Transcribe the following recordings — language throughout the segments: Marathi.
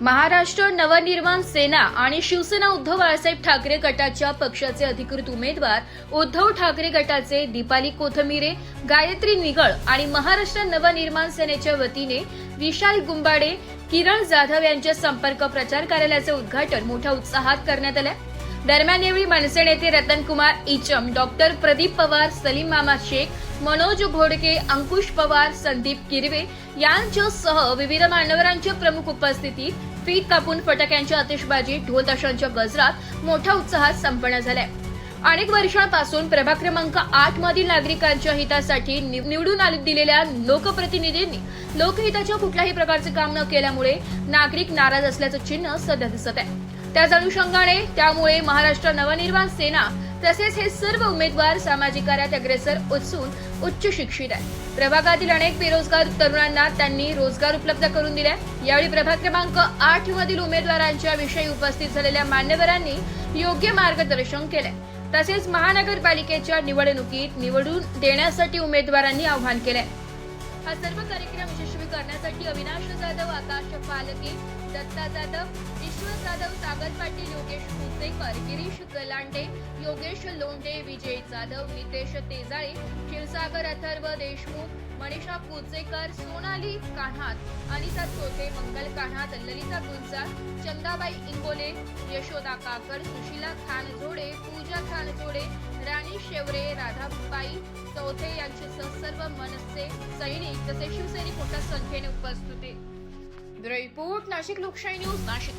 महाराष्ट्र नवनिर्माण सेना आणि शिवसेना उद्धव बाळासाहेब ठाकरे गटाच्या पक्षाचे अधिकृत उमेदवार उद्धव ठाकरे गटाचे दीपाली कोथमिरे गायत्री निगळ आणि महाराष्ट्र नवनिर्माण सेनेच्या वतीने विशाल गुंबाडे किरण जाधव यांच्या संपर्क प्रचार कार्यालयाचे उद्घाटन मोठ्या उत्साहात करण्यात आलं. दरम्यान यावेळी मनसे नेते रतनकुमार इचम डॉक्टर प्रदीप पवार सलीम मामा शेख मनोज घोडके अंकुश पवार संदीप किरवे यांच्यासह विविध मान्यवरांच्या प्रमुख उपस्थितीत पीठ कापून फटाक्यांच्या आतिषबाजी ढोल ताशांच्या गजरात मोठ्या उत्साहात संपन्न झालाय. अनेक वर्षांपासून प्रभाग क्रमांक आठ मधील नागरिकांच्या हितासाठी निवडून आले दिलेल्या लोकप्रतिनिधींनी लोकहिताच्या कुठल्याही प्रकारचे काम न केल्यामुळे नागरिक नाराज असल्याचं चिन्ह सध्या दिसत आहे. त्याच अनुषंगाने त्यामुळे महाराष्ट्र नवनिर्माण सेना तसेच हे सर्व उमेदवार सामाजिक कार्यात अग्रेसर असून उच्च शिक्षित आहेत. प्रभागातील अनेक बेरोजगार तरुणांना त्यांनी रोजगार उपलब्ध करून दिला यावेळी प्रभाग क्रमांक आठ मधील उमेदवारांच्या विषयी उपस्थित झालेल्या मान्यवरांनी योग्य मार्गदर्शन केलंय. तसेच महानगरपालिकेच्या निवडणुकीत निवडून देण्यासाठी उमेदवारांनी आवाहन केलंय. हा सर्व कार्यक्रम यशस्वी करण्यासाठी अविनाश जाधव आकाश फालके दत्ता जाधव ईश्वर जाधव सागर पाटील योगेश कुसेकर गिरीश गलांडे योगेश लोंढे विजय जाधव नितेश तेजाळे क्षीरसागर अथर्व देशमुख मनीषा कोचेकर सोनाली कान्हात अनिता चोते मंगल कान्हात ललिता गुंजा चंदाबाई इंगोले यशोदा काकर सुशीला खानजोडे पूजा खानजोडे राणी शेवरे राधाबाई चौथे यांच्यासह सर्व मनसे सैनिक तसेच शिवसैनिक मोठ्या संख्येने उपस्थित होते रिपोर्ट नाशिक लोकशाही न्यूज नाशिक.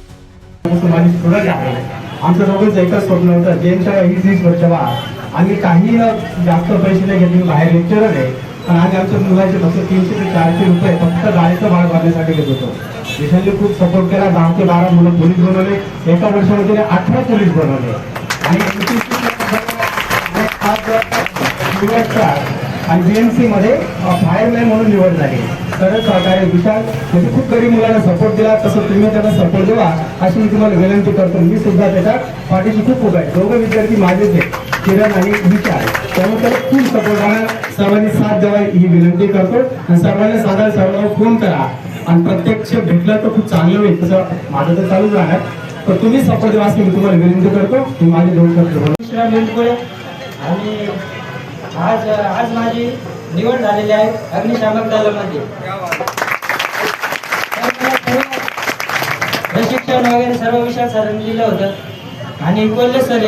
आमचं दोघंच एकच स्वप्न होतं जेमच्या वीस वीस वर्ष बा आम्ही काही जास्त पैसे नाही घेतले बाहेर लेक्चरर आहे. पण आज आमच्या मुलाचे फक्त तीनशे ते चारशे रुपये फक्त गाडीचं भाड भरण्यासाठी घेत होतो. देशाने खूप सपोर्ट केला दहा ते बारा मुलं पोलीस बनवले एका वर्षामध्ये अठरा पोलीस बनवले. आणि आज आणि बीएमसी मध्ये फायरमॅन म्हणून निवड झाली. तर सहकार्य विशाल म्हणजे खूप गरीब मुलांना सपोर्ट दिला तसं तुम्ही त्यांना सपोर्ट देवा अशी मी तुम्हाला विनंती करतो. मी सुद्धा त्याच्या पाठीशी खूप उभा आहे. दोघं विद्यार्थी माझेच आहे किरण आणि विचार त्यामुळे त्याला खूप सपोर्ट आहे सर्वांनी साथ द्यावा ही विनंती करतो. आणि सर्वांनी साधारण सर्वांना फोन करा. आणि प्रत्यक्ष भेटलं तर खूप चांगलं होईल. तसं माझं तर चालूच राहणार. तर तुम्ही सपोर्ट द्या असं मी तुम्हाला विनंती करतो. मी माझे दोन शब्द आणि आज आज माझी निवड झालेली आहे अग्निशामक दलामध्ये. प्रशिक्षण वगैरे सर्व विषयात सरांनी दिलं होतं. आणि कोल्हे सर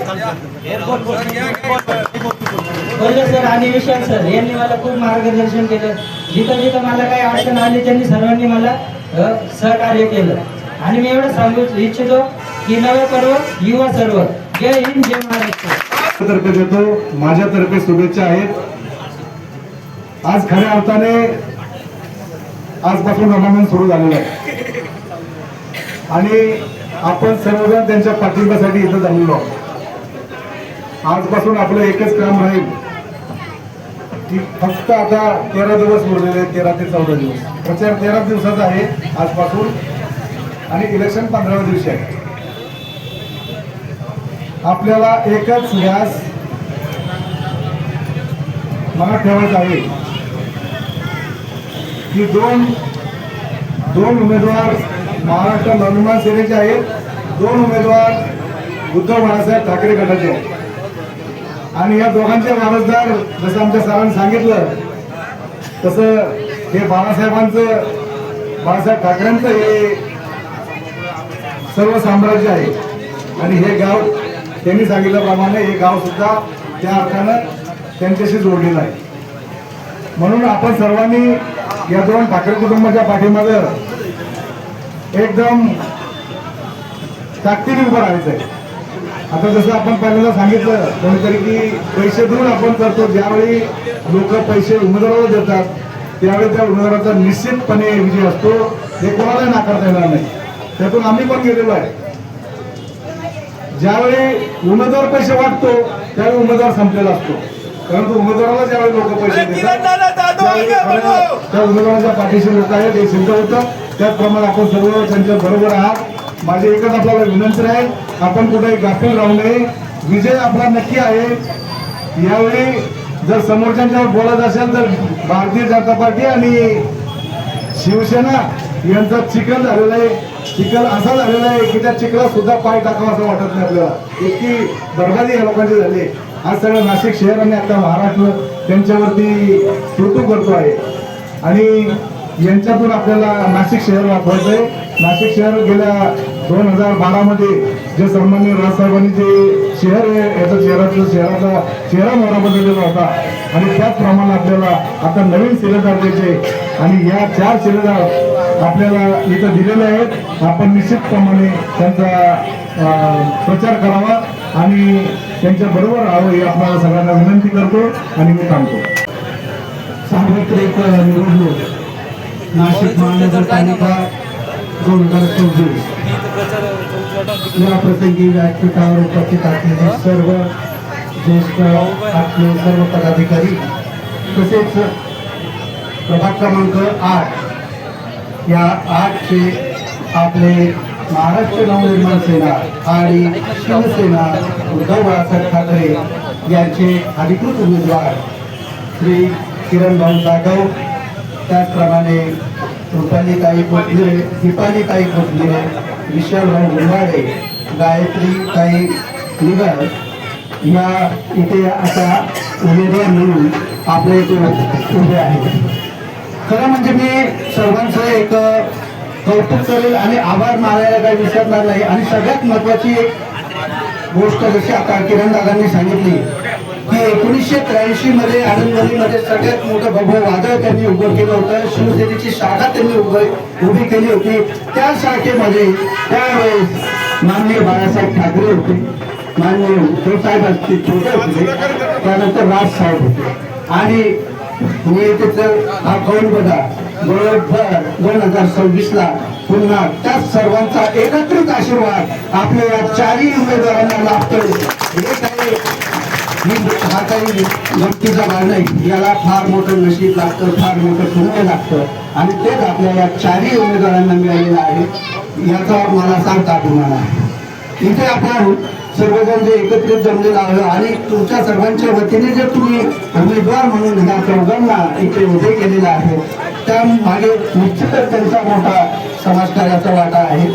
एक सर आणि विशाल सर यांनी मला खूप मार्गदर्शन केलं. जिथं जिथं मला काही अडचण आली त्यांनी सर्वांनी मला सहकार्य केलं. आणि मी एवढं सांगू इच्छितो की नवे पर्व युवा सर्व. जय हिंद जय महाराष्ट्र. तर्फे देतो माझ्यातर्फे शुभेच्छा आहेत. आज खऱ्या अर्थाने आजपासून रमानन सुरू झालेलं आहे. आणि आपण सर्वजण त्यांच्या पाठिंब्यासाठी इथं जमलो आहोत. आजपासून आपलं एकच काम राहील की फक्त आता तेरा दिवस उरलेले आहेत, तेरा ते चौदा दिवस. प्रचार तेरा दिवसाचा आहे आजपासून आणि इलेक्शन पंधराव्या दिवशी आहे. आपल्याला एकच व्यास मला ठेवायचं आहे की दोन दोन उमेदवार महाराष्ट्र नवनिर्माण सेनेचे आहेत दोन उमेदवार उद्धव बाळासाहेब ठाकरे गटाचे आहेत. आणि या दोघांचे वारसदार जसं आमच्या सरांनी सांगितलं तसं हे बाळासाहेबांचं बाळासाहेब ठाकरेंचं हे सर्व साम्राज्य आहे. आणि हे गाव त्यांनी सांगितल्याप्रमाणे हे गाव सुद्धा त्या अर्थानं त्यांच्याशी जोडलेलं आहे. म्हणून आपण सर्वांनी या दोन ठाकरे कुटुंबाच्या पाठीमागं एकदम ताकदीने उभं राहायचं आहे. आता जसं आपण पहिल्यांदा सांगितलं कोणीतरी की पैसे देऊन आपण करतो ज्यावेळी लोक पैसे उमेदवाराला देतात त्यावेळी त्या उमेदवाराचा निश्चितपणे विजय असतो. हे कोणालाही नाकारता येणार नाही. त्यातून आम्ही पण गेलेलो आहे. ज्यावेळी उमेदवार पैसे वाटतो त्यावेळी उमेदवार संपलेला असतो. परंतु उमेदवाराला ज्यावेळी लोक पैसे देतात त्या उमेदवाराच्या पाठीशी लोक आहेत हे सिद्ध होतं. त्याचप्रमाणे आपण सर्व त्यांच्या बरोबर आहात. माझी एकच आपल्याला विनंती आहे आपण कुठे गाफील राहू नये. विजय आपला नक्की आहे. यावेळी जर समोरच्या बोलत असेल तर भारतीय जनता पार्टी आणि शिवसेना यांचा चिखल झालेला आहे. चिखल असा झालेला आहे की त्या चिखलात सुद्धा पाय टाकावा असं वाटत नाही आपल्याला. इतकी बरबादी या लोकांची झाली. आज सगळं नाशिक शहर आणि आता महाराष्ट्र त्यांच्यावरती ऋतू करतो आहे. आणि यांच्यातून आपल्याला नाशिक शहर वापरायचं आहे नाशिक शहर गेल्या दोन हजार बारा मध्ये जे सन्मान्य राजसाहेबांनी जे शहर आहे याचा शहराचा शहराचा चेहरा मोहरा बदललेला होता. आणि त्याचप्रमाणे आपल्याला आता नवीन शिलेदार द्यायचे आणि या चार शिलेदार आपल्याला इथं दिलेले आहेत. आपण निश्चितप्रमाणे त्यांचा अं, प्रचार करावा आणि त्यांच्या बरोबर राहावं ही आपल्याला सगळ्यांना विनंती करतो आणि मी थांबतो सार्वत्रिक निवडणूक. नाशिक महानगरपालिका दोन हजार चोवीस या प्रसंगी व्यासपीठावर उपस्थित असलेले सर्व ज्येष्ठ आपले सर्व पदाधिकारी तसेच प्रभाग क्रमांक आठ. या आठचे आपले महाराष्ट्र नवनिर्माण सेना आणि शिवसेना उद्धव बाळासाहेब ठाकरे यांचे अधिकृत उमेदवार श्री किरणभाऊ जाधव. त्याचप्रमाणे रुपालीताई कोथमिरे दीपालीताई कोथमिरे विशालभाऊ गायत्री गायत्रीताई निगर या इथे आता उमेदवार म्हणून आपल्या इथे उभे आहेत. खरं म्हणजे मी सर्वांचं एक कौतुक करेल आणि आभार मानायला काही विसरणार नाही. आणि सगळ्यात महत्वाची एक गोष्ट जशी आता किरण दादांनी सांगितली की एकोणीसशे त्र्याऐंशी मध्ये आनंदवलीमध्ये सगळ्यात मोठं भव्य वादळ त्यांनी उभं केलं होतं. शिवसेनेची शाखा त्यांनी उभं उभी केली होती. त्या शाखेमध्ये त्यावेळेस माननीय बाळासाहेब ठाकरे होते. माननीय उद्धव साहेब असतील छोटे होते. त्यानंतर राज साहेब होते. आणि तिथं हा कौल बघा. बरोबर दोन हजार सव्वीस ला पुन्हा त्या सर्वांचा एकत्रित आशीर्वाद आपल्या या चारही उमेदवारांना लाभतोय. हे काही ही हा काही व्यक्तीचा भाग नाही. याला फार मोठं नशीब लागतं फार मोठं पुण्य लागतं. आणि तेच आपल्या या चारही उमेदवारांना मिळालेलं आहे. याचा मला सांगता अभिमान आहे. इथे आपण सर्वजण जे एकत्रित जमलेलं आहोत आणि तुमच्या सर्वांच्या वतीने जे तुम्ही उमेदवार म्हणून ह्या चौघांना इथे उभे केलेलं आहे त्या मागे निश्चितच त्यांचा मोठा समाजकार्याचा वाटा आहे.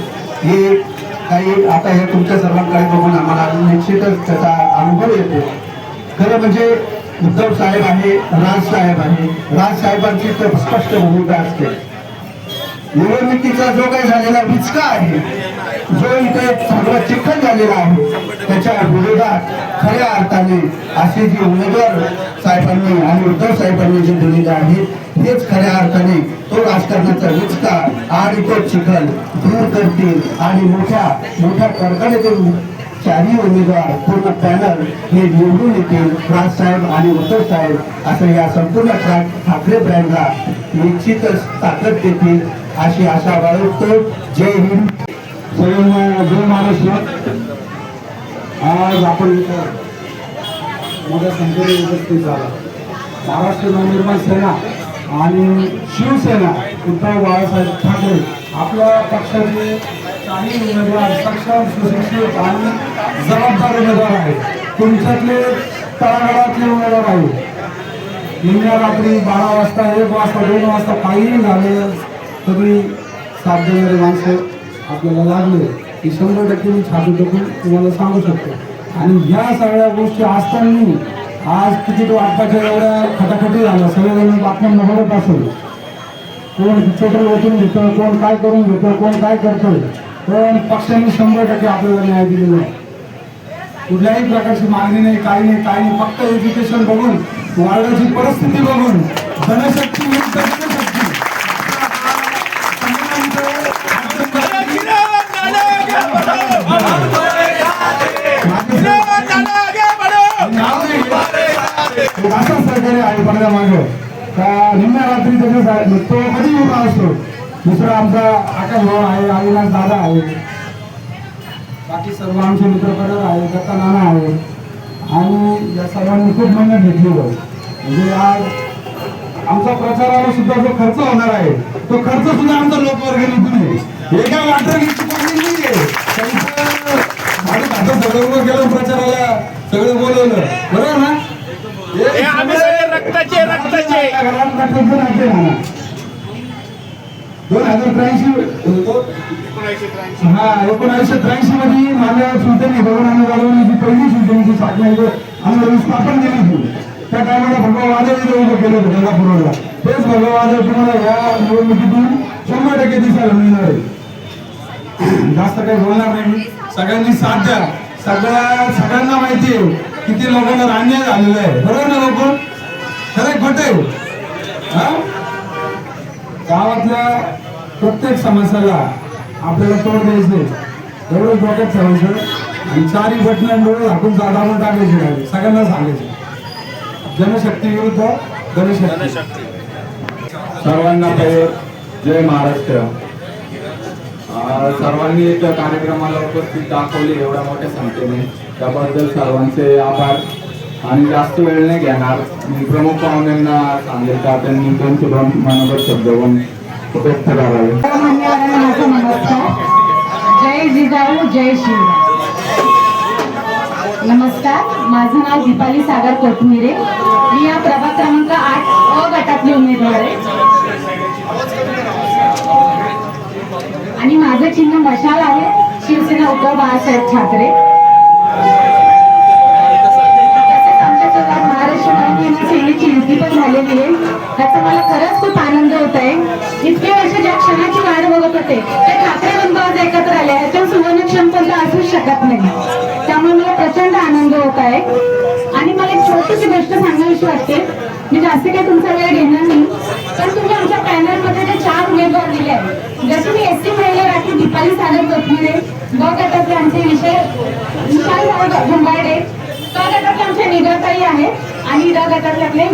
हे काही आता हे तुमच्या सर्वांकडे बघून आम्हाला निश्चितच त्याचा अनुभव येतो. खरं म्हणजे उद्धव साहेब आहे राज साहेब आहे राज साहेबांची तर स्पष्ट भूमिका असते. निवडणुकीचा जो काही झालेला विचका आहे जो इथे चांगला चिखल झालेला आहे त्याच्या विरोधात खऱ्या अर्थाने असे जे उमेदवार साहेबांनी आणि उद्धव साहेबांनी जे दिलेले आहे हेच खऱ्या अर्थाने तो राजकारणाचा विचका आणि तो चिखल दूर करतील आणि मोठ्या मोठ्या कडकडीतून चारही उमेदवार पूर्ण पॅनल हे निवडून येतील राजसाहेब आणि उद्धव साहेब. असं या संपूर्ण ठा- ठाकरे ब्रँडला निश्चितच ताकद देतील अशी आशा बाळगतो. जय हिंद. जय जय महाराष्ट्र. आज आपण मोठ्या संख्येने उपस्थित झाला. महाराष्ट्र नवनिर्माण सेना आणि शिवसेना उद्धव बाळासाहेब ठाकरे आपल्या पक्षाचे काही उमेदवार सक्षम सुशिक्षित आणि जबाबदार उमेदवार आहेत तुमच्यातले तळागाळातले उमेदवार आहेत निम्या रात्री बारा वाजता एक वाजता दोन वाजता काहीही झालं तरी साथ देणारे माणसं आपल्याला लागले की शंभर टक्के मी छापी टाकून तुम्हाला सांगू शकतो आणि ह्या सगळ्या गोष्टी असताना आज किती तो आत्ताच्या एवढ्या खटाखटी झाल्या सगळेजण बातम्या मोहरत असेल कोण पेट्रोल ओतून घेतं कोण काय करून घेतं कोण काय करतोय? पण पक्षाने शंभर टक्के आपल्याला न्याय दिलेला आहे. कुठल्याही प्रकारची मागणी नाही काही नाही काही नाही. फक्त एज्युकेशन बघून वार्डाची परिस्थिती बघून धनशक्ती असं सरकारी आहे बघा मागं का निम्म्या रात्री त्याच्या तो कधी उभा असतो? दुसरा आमचा आकाश भाऊ आहे अविनाश दादा आहे. बाकी सर्व आमचे मित्रपरिवार आहे दत्ता नाना आहे. आणि या सर्वांनी खूप मेहनत घेतली होती म्हणजे आज आमचा प्रचाराला सुद्धा जो खर्च होणार आहे तो खर्च सुद्धा आमचा लोकवर्गणीतून आहे. एका वाटणीची नाही आहे? त्यांचं सगळं गेलं प्रचाराला सगळं बोलवलं. बरोबर ना? हे रक्ताचे रक्ताचे घरात रक्ताचं नाते म्हणा. दोन हजार त्र्याऐंशी हा एकोणीसशे त्र्याऐंशी मध्ये माझ्या सुलतानी भगवान जी पहिली सुलतानीची इथं आम्ही स्थापन केली होती. त्या टायमाला भगवा वादळ इथं उभं केलं होतं गंगापूरला. तेच भगवा वादळ तुम्हाला या निवडणुकीतून शंभर टक्के दिसायला मिळणार आहे. जास्त काही बोलणार नाही सगळ्यांनी साथ द्या. सगळ्या सगळ्यांना माहिती आहे किती लोकांना अन्याय झालेला आहे. बरोबर ना लोक? खरं खोटे हा? गावातल्या प्रत्येक समस्याला आपल्याला तोड द्यायचे एवढं डोक्यात ठेवायचं. आणि चारी बटणं डोळे झाकून दाबून टाकायचे. सगळ्यांना सांगायचे. जनशक्ती विरुद्ध जनशक्ती. सर्वांना पहिले जय महाराष्ट्र. सर्वांनी त्या कार्यक्रमाला उपस्थित दाखवली एवढ्या मोठ्या संख्येने. त्याबद्दल सर्वांचे आभार. आणि जास्त वेळ नाही घेणार. मी प्रमुख पाहुण्यांना सांगेल का? त्यांनी दोनशे दोन मानवर शब्द पण व्यक्त करावे. जय जिजाऊ जय शिव. नमस्कार. माझं नाव दीपाली सागर कोथमिरे. मी या प्रभाग क्रमांक आठ अ गटातली उमेदवार आहे. आणि माझं चिन्ह मशाल आहे. शिवसेना उद्धव बाळासाहेब ठाकरे. त्याचा मला खरंच खूप आनंद होत आहे इतके वर्ष ज्या क्षणाची वाट बघत होते ते ठाकरे बंधू आज एकत्र आले आहेत. तर सुवर्ण क्षण पण असूच शकत नाही. त्यामुळे मला प्रचंड आनंद होत आहे. आणि मला एक छोटीशी गोष्ट सांगावीशी वाटते. मी जास्त काही तुमचा वेळ घेणार नाही पण तुम्ही आमच्या पॅनलमध्ये जे चार उमेदवार दिले आहेत जसे मी एस सी महिला राखी दीपाली सागर कोथमिरे ग गटातले आमचे विषय विशाल भाऊ झुंबाडे क गटातले आमचे निगळताई आहेत आणि र गटातले आपले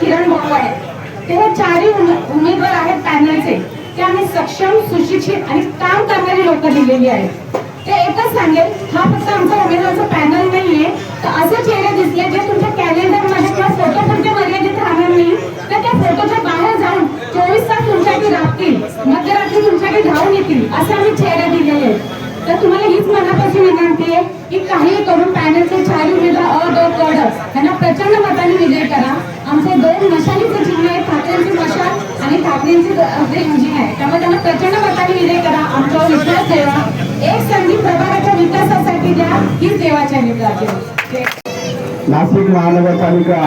किरण भाऊ आहेत. ते हे चारही उमे- उमेदवार आहेत पॅनलचे. ते आम्ही सक्षम सुशिक्षित आणि काम करणारी लोक दिलेली आहेत. ते एकच सांगेल हा फक्त आमचा उमेदवारचा पॅनल नाहीये. तर असे चेहरे दिसले जे तुमच्या कॅलेंडरमध्ये किंवा फोटो तुमच्या मर्यादित राहणार नाही. तर त्या फोटोच्या बाहेर जाऊन चोवीस तास तुमच्याकडे राहतील मध्यरात्री तुमच्याकडे धावून येतील असे आम्ही चेहरे दिलेले आहेत तर तुम्हाला हीच मनापासून विनंती आहे की काही करून पॅनलचे चार उमेदवार अ ड क यांना प्रचंड मताने विजय करा. आमचे दोन मशालीचं चिन्ह आहे ठाकरेंचे मशाल आणि ठाकरेंचे ग- आपले इंजिन आहे. त्यामुळे त्यांना प्रचंड मताने विजय करा. आमचा विश्वास ठेवा. एक संधी प्रभागाच्या विकासासाठी द्या. ही सेवाच्या निवडाची नाशिक महानगरपालिका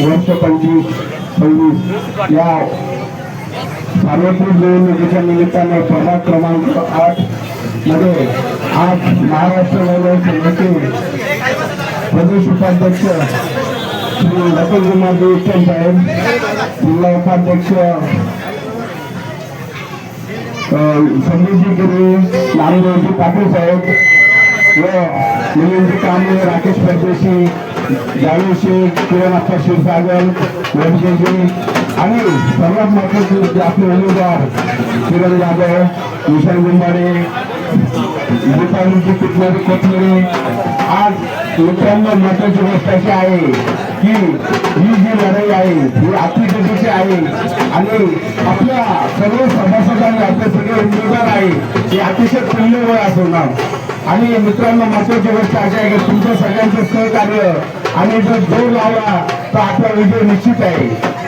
वर्ष पंचवीस सव्वीस या सार्वत्रिक निवडणुकीच्या निमित्ताने प्रभाग क्रमांक आठमध्ये आज महाराष्ट्र महिला संघाचे प्रदेश उपाध्यक्ष श्री नकुल कुमार देवस्थान साहेब जिल्हा उपाध्यक्ष संदीपजी गिरे नामदेवजी पाटील साहेब व मिलिंदी कांबळे राकेश परदेशी जावेशी किरण अप्पा क्षीरसागर वंशेजी आणि सर्वात महत्त्वाचे आपले उमेदवार किरण जाधव विशाल गुंबाडे दीपावलीची कुठणारी कोथमिरी आज मित्रांना महत्वाची गोष्ट अशी आहे की ही जी लढाई आहे ही अतिशय आहे आणि आपल्या सर्व सभासदांनी आपले सगळे उमेदवार आहे हे अतिशय तुल्यबळ असणार आणि मित्रांनो महत्वाची गोष्ट अशी आहे की तुमच्या सगळ्यांचं सहकार्य आणि जर जोर लावला तर आपला विजय निश्चित आहे.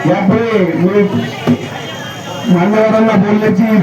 यापुढे मी मान्यवरांना बोलण्याची